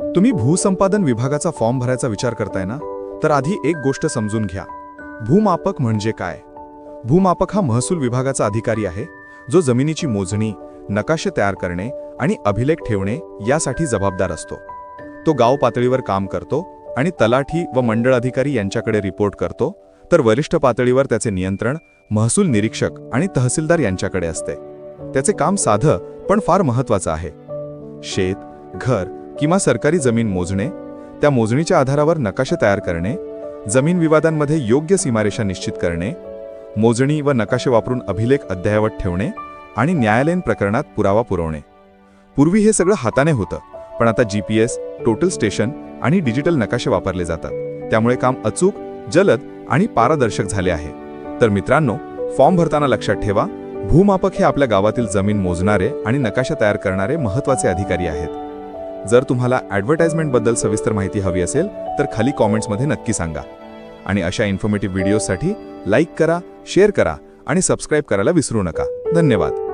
तुम्ही भूसंपादन विभागाचा फॉर्म भरायचा विचार करताय ना? तर आधी एक गोष्ट समजून घ्या. भूमापक म्हणजे काय? भूमापक हा महसूल विभागाचा अधिकारी आहे जो जमिनीची मोजणी नकाशे तयार करणे आणि अभिलेख ठेवणे यासाठी जबाबदार असतो. तो गाव पातळीवर काम करतो आणि तलाठी व मंडळ अधिकारी यांच्याकडे रिपोर्ट करतो तर वरिष्ठ पातळीवर त्याचे नियंत्रण महसूल निरीक्षक आणि तहसीलदार यांच्याकडे असते. त्याचे काम साधं पण फार महत्वाचं आहे. शेत घर किंवा सरकारी जमीन मोजणे त्या मोजणीच्या आधारावर नकाशे तयार करणे जमीन विवादांमध्ये योग्य सीमारेषा निश्चित करणे मोजणी व नकाशे वापरून अभिलेख अद्ययावत ठेवणे आणि न्यायालयीन प्रकरणात पुरावा पुरवणे. पूर्वी हे सगळं हाताने होतं पण आता G P S total station आणि डिजिटल नकाशे वापरले जातात. त्यामुळे काम अचूक जलद आणि पारदर्शक झाले आहे. तर मित्रांनो फॉर्म भरताना लक्षात ठेवा भूमापक हे आपल्या गावातील जमीन मोजणारे आणि नकाशा तयार करणारे महत्त्वाचे अधिकारी आहेत. जर तुम्हाला ॲडव्हर्टाइजमेंटबद्दल सविस्तर माहिती हवी असेल तर खाली कॉमेंट्समध्ये नक्की सांगा. आणि अशा इन्फॉर्मेटिव्ह व्हिडिओसाठी लाईक करा शेअर करा आणि सबस्क्राईब करायला विसरू नका. धन्यवाद.